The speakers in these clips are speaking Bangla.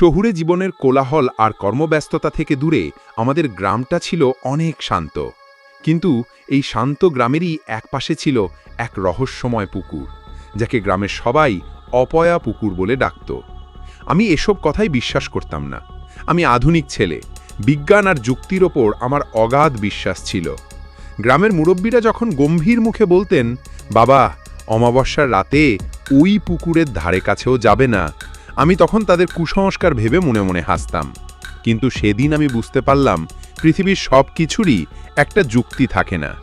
শহুরে জীবনের কোলাহল আর কর্মব্যস্ততা থেকে দূরে আমাদের গ্রামটা ছিল অনেক শান্ত। কিন্তু এই শান্ত গ্রামেরই একপাশে ছিল এক রহস্যময় পুকুর, যাকে গ্রামের সবাই অপয়া পুকুর বলে ডাকত। আমি এসব কথাই বিশ্বাস করতাম না। আমি আধুনিক ছেলে, বিজ্ঞান আর যুক্তির ওপর আমার অগাধ বিশ্বাস ছিল। গ্রামের মুরব্বীরা যখন গম্ভীর মুখে বলতেন, বাবা, অমাবস্যার রাতে ওই পুকুরের ধারে কাছেও যাবে না আমি তখন তাদের কুসংস্কার ভেবে মনে মনে হাসতাম। কিন্তু সেদিন আমি বুঝতে পারলাম, পৃথিবীর সব কিছুরই একটা যুক্তি থাকে না।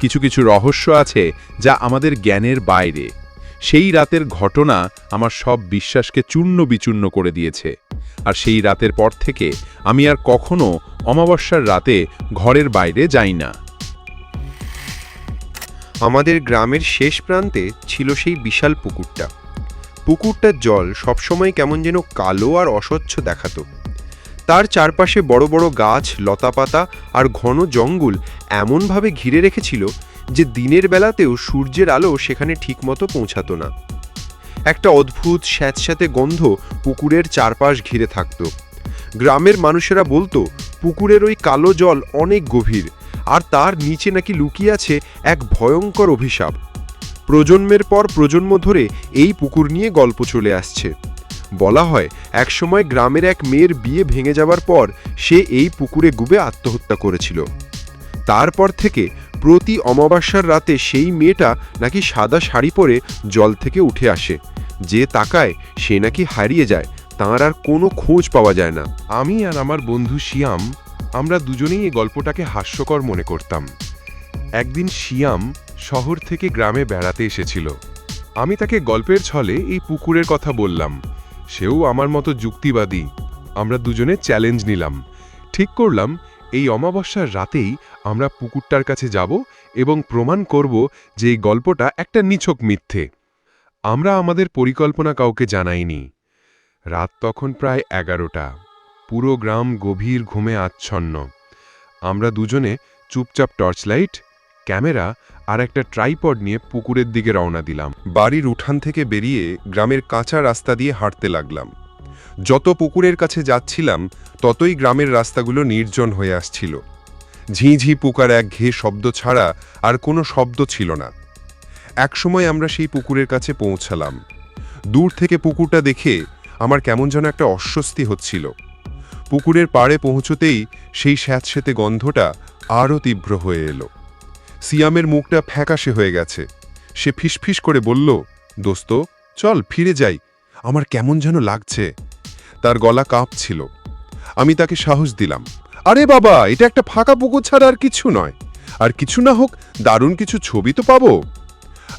কিছু কিছু রহস্য আছে যা আমাদের জ্ঞানের বাইরে। সেই রাতের ঘটনা আমার সব বিশ্বাসকে চূর্ণ বিচূর্ণ করে দিয়েছে। আর সেই রাতের পর থেকে আমি আর কখনো অমাবস্যার রাতে ঘরের বাইরে যাই না। আমাদের গ্রামের শেষ প্রান্তে ছিল সেই বিশাল পুকুরটা। পুকুরটার জল সবসময় কেমন যেন কালো আর অস্বচ্ছ দেখাতো। তার চারপাশে বড় বড় গাছ, লতাপাতা আর ঘন জঙ্গল এমনভাবে ঘিরে রেখেছিল যে দিনের বেলাতেও সূর্যের আলো সেখানে ঠিকমতো পৌঁছাতো না। একটা অদ্ভুত স্যাঁতস্যাঁতে গন্ধ পুকুরের চারপাশ ঘিরে থাকতো। গ্রামের মানুষেরা বলতো, পুকুরের ওই কালো জল অনেক গভীর, আর তার নিচে নাকি লুকিয়ে আছে এক ভয়ঙ্কর অভিশাপ। প্রজন্মের পর প্রজন্ম ধরে এই পুকুর নিয়ে গল্প চলে আসছে। বলা হয়, একসময় গ্রামের এক মেয়ের বিয়ে ভেঙে যাওয়ার পর সে এই পুকুরে গুবে আত্মহত্যা করেছিল। তারপর থেকে প্রতি অমাবস্যার রাতে সেই মেয়েটা নাকি সাদা শাড়ি পরে জল থেকে উঠে আসে। যে তাকায়, সে নাকি হারিয়ে যায়। তাঁর আর কোনো খোঁজ পাওয়া যায় না। আমি আর আমার বন্ধু শিয়াম, আমরা দুজনেই এই গল্পটাকে হাস্যকর মনে করতাম। একদিন শিয়াম শহর থেকে গ্রামে বেড়াতে এসেছিল। আমি তাকে গল্পের ছলে এই পুকুরের কথা বললাম। সেও আমার মতো যুক্তিবাদী। আমরা দুজনে চ্যালেঞ্জ নিলাম। ঠিক করলাম, এই অমাবস্যার রাতেই আমরা পুকুরটার কাছে যাব এবং প্রমাণ করব যে এই গল্পটা একটা নিছক মিথ্যে। আমরা আমাদের পরিকল্পনা কাউকে জানাইনি। রাত তখন প্রায় এগারোটা। পুরো গ্রাম গভীর ঘুমে আচ্ছন্ন। আমরা দুজনে চুপচাপ টর্চলাইট ক্যামেরা আর একটা ট্রাইপড নিয়ে পুকুরের দিকে রওনা দিলাম। বাড়ির উঠান থেকে বেরিয়ে গ্রামের কাঁচা রাস্তা দিয়ে হাঁটতে লাগলাম। যত পুকুরের কাছে যাচ্ছিলাম, ততই গ্রামের রাস্তাগুলো নির্জন হয়ে আসছিল। ঝিঁঝি পোকার এক ঘে শব্দ ছাড়া আর কোনো শব্দ ছিল না। একসময় আমরা সেই পুকুরের কাছে পৌঁছালাম। দূর থেকে পুকুরটা দেখে আমার কেমন যেন একটা অস্বস্তি হচ্ছিল। পুকুরের পাড়ে পৌঁছতেই সেই স্যাঁতস্যাঁতে গন্ধটা আরও তীব্র হয়ে এলো। সিয়ামের মুখটা ফ্যাকাশে হয়ে গেছে। সে ফিসফিস করে বলল, দোস্ত, চল ফিরে যাই। আমার কেমন যেন লাগছে। তার গলা কাঁপছিল। আমি তাকে সাহস দিলাম। আরে বাবা, এটা একটা ফাঁকা পুকুর ছাড়া আর কিছু নয়। আর কিছু না হোক, দারুণ কিছু ছবি তো পাবো।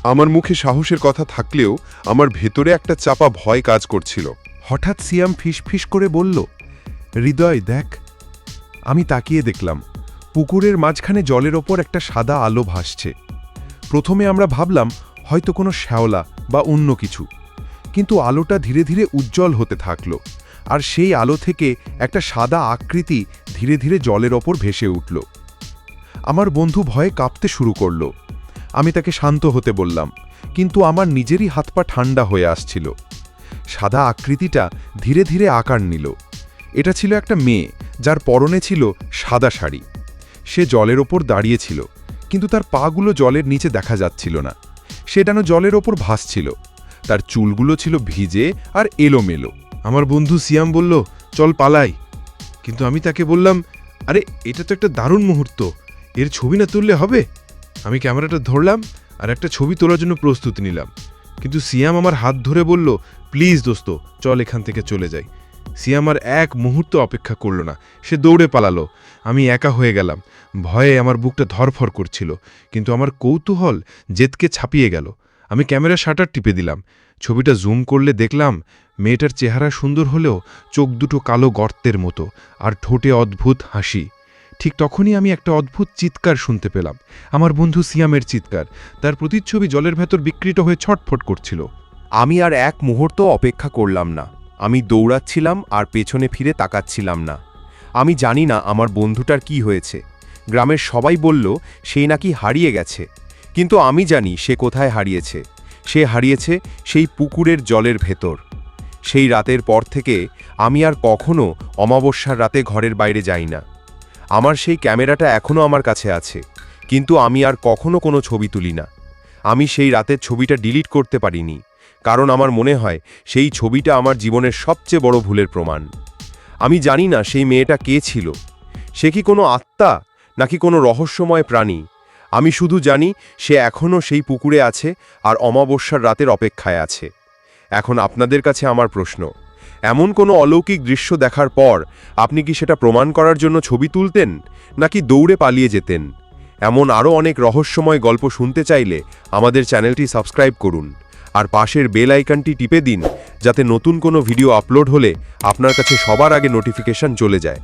আমার মুখে সাহসের কথা থাকলেও আমার ভেতরে একটা চাপা ভয় কাজ করছিল। হঠাৎ সিয়াম ফিসফিস করে বলল, হৃদয়, দেখ। আমি তাকিয়ে দেখলাম। পুকুরের মাঝখানে জলের ওপর একটা সাদা আলো ভাসছে। প্রথমে আমরা ভাবলাম, হয়তো কোনো শ্যাওলা বা অন্য কিছু। কিন্তু আলোটা ধীরে ধীরে উজ্জ্বল হতে থাকল, আর সেই আলো থেকে একটা সাদা আকৃতি ধীরে ধীরে জলের ওপর ভেসে উঠল। আমার বন্ধু ভয়ে কাঁপতে শুরু করল। আমি তাকে শান্ত হতে বললাম, কিন্তু আমার নিজেরই হাত পা ঠান্ডা হয়ে আসছিল। সাদা আকৃতিটা ধীরে ধীরে আকার নিল। এটা ছিল একটা মেয়ে, যার পরনে ছিল সাদা শাড়ি। সে জলের ওপর দাঁড়িয়েছিল, কিন্তু তার পাগুলো জলের নিচে দেখা যাচ্ছিল না। সে যেন জলের ওপর ভাসছিল। তার চুলগুলো ছিল ভিজে আর এলোমেলো। আমার বন্ধু সিয়াম বলল, চল পালাই। কিন্তু আমি তাকে বললাম, আরে, এটা তো একটা দারুণ মুহূর্ত। এর ছবি না তুললে হবে? আমি ক্যামেরাটা ধরলাম আর একটা ছবি তোলার জন্য প্রস্তুতি নিলাম। কিন্তু সিয়াম আমার হাত ধরে বলল, প্লিজ দোস্ত, চল এখান থেকে চলে যাই। সিয়াম আর এক মুহূর্ত অপেক্ষা করল না। সে দৌড়ে পালালো। আমি একা হয়ে গেলাম। ভয়ে আমার বুকটা ধরফর করছিল, কিন্তু আমার কৌতূহল জেদকে ছাপিয়ে গেল। আমি ক্যামেরা শাটার টিপে দিলাম। ছবিটা জুম করলে দেখলাম, মেয়েটার চেহারা সুন্দর হলেও চোখ দুটো কালো গর্তের মতো, আর ঠোঁটে অদ্ভুত হাসি। ঠিক তখনই আমি একটা অদ্ভুত চিৎকার শুনতে পেলাম। আমার বন্ধু সিয়ামের চিৎকার। তার প্রতিচ্ছবি জলের ভেতর বিকৃত হয়ে ছটফট করছিল। আমি আর এক মুহূর্ত অপেক্ষা করলাম না। আমি দৌড়াচ্ছিলাম আর পেছনে ফিরে তাকাচ্ছিলাম না। আমি জানি না আমার বন্ধুটার কি হয়েছে। গ্রামের সবাই বলল, সে নাকি হারিয়ে গেছে। কিন্তু আমি জানি সে কোথায় হারিয়েছে। সে হারিয়েছে সেই পুকুরের জলের ভেতর। সেই রাতের পর থেকে আমি আর কখনো অমাবস্যার রাতে ঘরের বাইরে যাই না। আমার সেই ক্যামেরাটা এখনও আমার কাছে আছে, কিন্তু আমি আর কখনো কোনো ছবি তুলি না। আমি সেই রাতের ছবিটা ডিলিট করতে পারিনি, কারণ আমার মনে হয় সেই ছবিটা আমার জীবনের সবচেয়ে বড় ভুলের প্রমাণ। আমি জানি না সেই মেয়েটা কে ছিল। সে কি কোনো আত্মা, নাকি কোনো রহস্যময় প্রাণী? আমি শুধু জানি সে এখনও সেই পুকুরে আছে আর অমাবস্যার রাতের অপেক্ষায় আছে। এখন আপনাদের কাছে আমার প্রশ্ন, এমন কোনো অলৌকিক দৃশ্য দেখার পর আপনি কি সেটা প্রমাণ করার জন্য ছবি তুলতেন, নাকি দৌড়ে পালিয়ে যেতেন? এমন আরও অনেক রহস্যময় গল্প শুনতে চাইলে আমাদের চ্যানেলটি সাবস্ক্রাইব করুন। আর পাশের বেল আইকনটি টিপে দিন, যাতে নতুন কোনো ভিডিও আপলোড হলে আপনার কাছে সবার আগে নোটিফিকেশান চলে যায়।